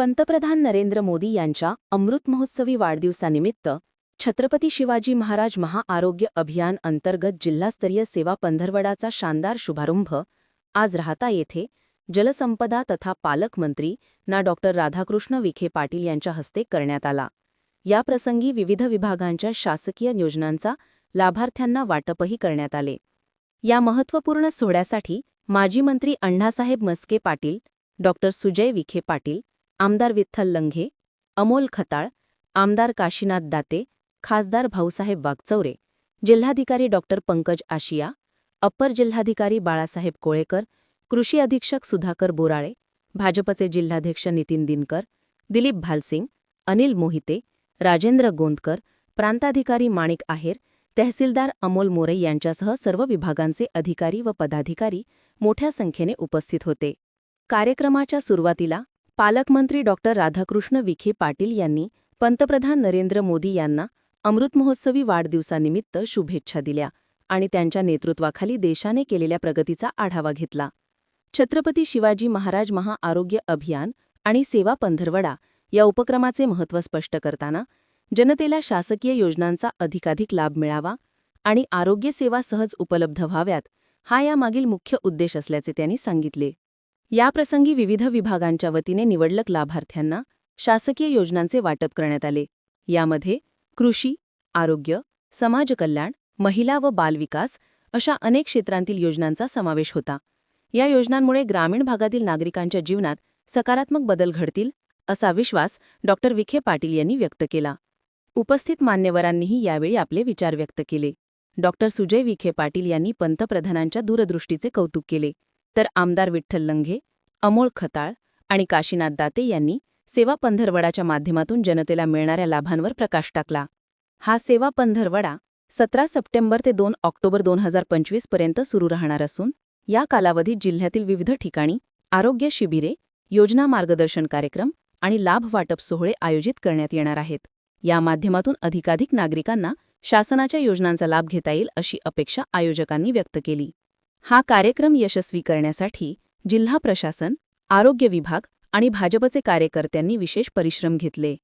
पंतप्रधान नरेंद्र मोदी यांच्या अमृत महोत्सवी वाढदिवसानिमित्त छत्रपती शिवाजी महाराज महाआरोग्य अभियान अंतर्गत जिल्हास्तरीय सेवा पंधरवडाचा शानदार शुभारंभ आज राहता येथे जलसंपदा तथा पालकमंत्री ना डॉ. राधाकृष्ण विखे पाटील यांच्या हस्ते करण्यात आला. याप्रसंगी विविध विभागांच्या शासकीय योजनांचा लाभार्थ्यांना वाटपही करण्यात आले. या महत्त्वपूर्ण सोहळ्यासाठी माजी मंत्री अण्णासाहेब मस्के पाटील डॉ. सुजय विखे पाटील आमदार विठ्ठल लंघे अमोल खताळ आमदार काशीनाथ दाते खासदार भाऊसाहेब वागचौरे जिल्हाधिकारी डॉ. पंकज आशिया अप्पर जिल्हाधिकारी बाळासाहेब कोळेकर कृषी अधीक्षक सुधाकर बोराळे भाजपचे जिल्हाध्यक्ष नितीन दिनकर दिलीप भालसिंग अनिल मोहिते राजेंद्र गोंदकर प्रांताधिकारी माणिक आहेर तहसीलदार अमोल मोरे यांच्यासह सर्व विभागांचे अधिकारी व पदाधिकारी मोठ्या संख्येने उपस्थित होते. कार्यक्रमाच्या सुरुवातीला पालकमंत्री डॉ. राधाकृष्ण विखे पाटील यांनी पंतप्रधान नरेंद्र मोदी यांना अमृत महोत्सवी वाढदिवसानिमित्त शुभेच्छा दिल्या आणि त्यांच्या नेतृत्वाखाली देशाने केलेल्या प्रगतीचा आढावा घेतला. छत्रपती शिवाजी महाराज महाआरोग्य अभियान आणि सेवा पंधरवडा या उपक्रमाचे महत्त्व स्पष्ट करताना जनतेला शासकीय योजनांचा अधिकाधिक लाभ मिळावा आणि आरोग्य सेवा सहज उपलब्ध व्हाव्यात हा यामागील मुख्य उद्देश असल्याचे त्यांनी सांगितले. याप्रसंगी विविध विभागांच्या वतीने निवडलक लाभार्थ्यांना शासकीय योजनांचे वाटप करण्यात आले. यामध्ये कृषी आरोग्य समाजकल्याण महिला व बालविकास अशा अनेक क्षेत्रांतील योजनांचा समावेश होता. या योजनांमुळे ग्रामीण भागातील नागरिकांच्या जीवनात सकारात्मक बदल घडतील असा विश्वास डॉ. विखे पाटील यांनी व्यक्त केला. उपस्थित मान्यवरांनीही यावेळी आपले विचार व्यक्त केले. डॉ. सुजय विखे पाटील यांनी पंतप्रधानांच्या दूरदृष्टीचे कौतुक केले. तर आमदार विठ्ठल लंघे अमोल खताळ आणि काशीनाथ दाते यांनी सेवा पंधरवडाच्या माध्यमातून जनतेला मिळणाऱ्या लाभांवर प्रकाश टाकला. हा सेवा पंधरवडा सतरा सप्टेंबर ते दोन ऑक्टोबर दोन हजार पंचवीसपर्यंत सुरू राहणार असून या कालावधीत जिल्ह्यातील विविध ठिकाणी आरोग्य शिबिरे योजना मार्गदर्शन कार्यक्रम आणि लाभ वाटप सोहळे आयोजित करण्यात येणार आहेत. या माध्यमातून अधिकाधिक नागरिकांना शासनाच्या योजनांचा लाभ घेता येईल अशी अपेक्षा आयोजकांनी व्यक्त केली. हा कार्यक्रम यशस्वी करण्यासाठी जिल्हा प्रशासन आरोग्य विभाग आणि भाजपचे कार्यकर्त्यांनी विशेष परिश्रम घेतले.